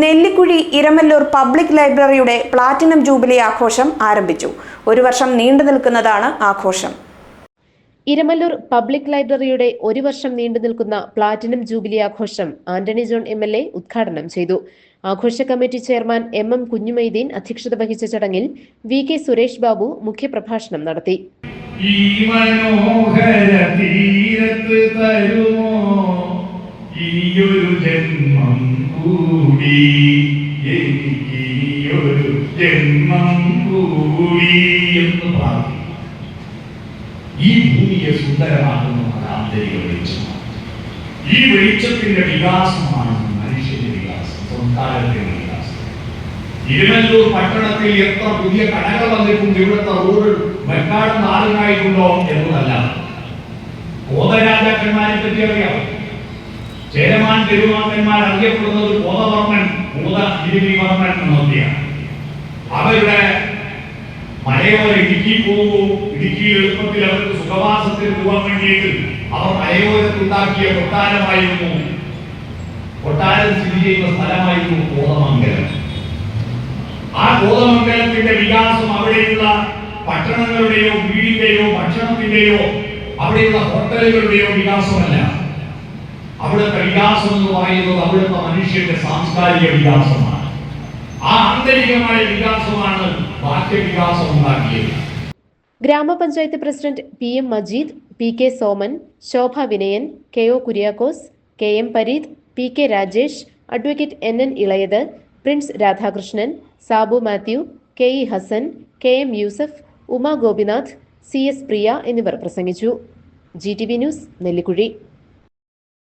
Nellikuzhi Iramallur public ലൈബ്രറിയുടെ platinum jubilee ആഘോഷം ആരംഭിച്ചു. ഒരു വർഷം നീണ്ടു നിൽക്കുന്നതാണ് ആഘോഷം. ഇരമല്ലൂർ പബ്ലിക് ലൈബ്രറിയുടെ ഒരു വർഷം നീണ്ടു നിൽക്കുന്ന പ്ലാറ്റിനം ജൂബിലി ആഘോഷം Antony John M L A ഉദ്ഘാടനം ചെയ്തു. ആഘോഷ committee chairman M M Kunjumaideen അധ്യക്ഷത വഹിച്ച ചടങ്ങിൽ വി കെ സുരേഷ് ബാബു മുഖ്യപ്രഭാഷണം നടത്തി. ഈ മനോഹര തീരത്ത് തരുമോ? ഈയൊരു ജന്മം കൂടി എനിക്ക് ഈയൊരു ജന്മം കൂടി എന്ന് പ്രാർത്ഥിക്കും ഈ ഭൂമിയെ സുന്ദരമാക്കുന്നതാണ് ആന്തരിക വെളിച്ചമാണ്. ഈ വെളിച്ചത്തിന്റെ വികാസമാണ് മനുഷ്യന്റെ വികാസം സംസ്കാരത്തിന്റെ വികാസം. ഇരുമല്ലൂർ പട്ടണത്തിൽ എത്ര പുതിയ കടകൾ വന്നിട്ടുണ്ട് ഇവിടുത്തെ റോഡ് വെക്കാട് നാടുകായിട്ടുണ്ടോ എന്നതല്ല. കോതരാജാക്കന്മാരെ പറ്റി അറിയാം ചേരമാൻ തിരുമാക്കന്മാർ അറിയപ്പെടുന്നത് കോതവർമ്മൻ എന്നൊക്കെയാണ് അവരുടെ മലയോര ഇടുക്കി പോകുമ്പോൾ ഇടുക്കി എളുപ്പത്തിൽ അവർക്ക് സുഖവാസത്തിൽ പോകാൻ വേണ്ടിയിട്ട് അവർ മലയോരത്തുണ്ടാക്കിയ കൊട്ടാരമായിരുന്നു. കൊട്ടാരം സ്ഥിതി ചെയ്യുന്ന സ്ഥലമായിരുന്നു കോതമംഗലം. ആ കോതമംഗലത്തിന്റെ വികാസം അവിടെയുള്ള പട്ടണങ്ങളുടെയോ വീടിന്റെയോ ഭക്ഷണത്തിന്റെയോ അവിടെയുള്ള ഹോട്ടലുകളുടെയോ വികാസമല്ല. അവിടുത്തെ വികാസം എന്ന് പറയുന്നത് അവിടുത്തെ മനുഷ്യന്റെ സാംസ്കാരിക വികാസമാണ്. ആന്തരികമായ വികാസമാണ് ബാഹ്യ വികാസം ഉണ്ടാക്കിയത്. ഗ്രാമപഞ്ചായത്ത് president P M Majeed P K Soman Shobha Vinayan K O Kuriakose K M Pareeth P K Rajesh advocate N N Elayath Prince Radhakrishnan Sabu Mathew K E Hassan K M Yusuf Uma Gopinath C S Priya എന്നിവർ പ്രസംഗിച്ചു. G T V news Nellikuzhi.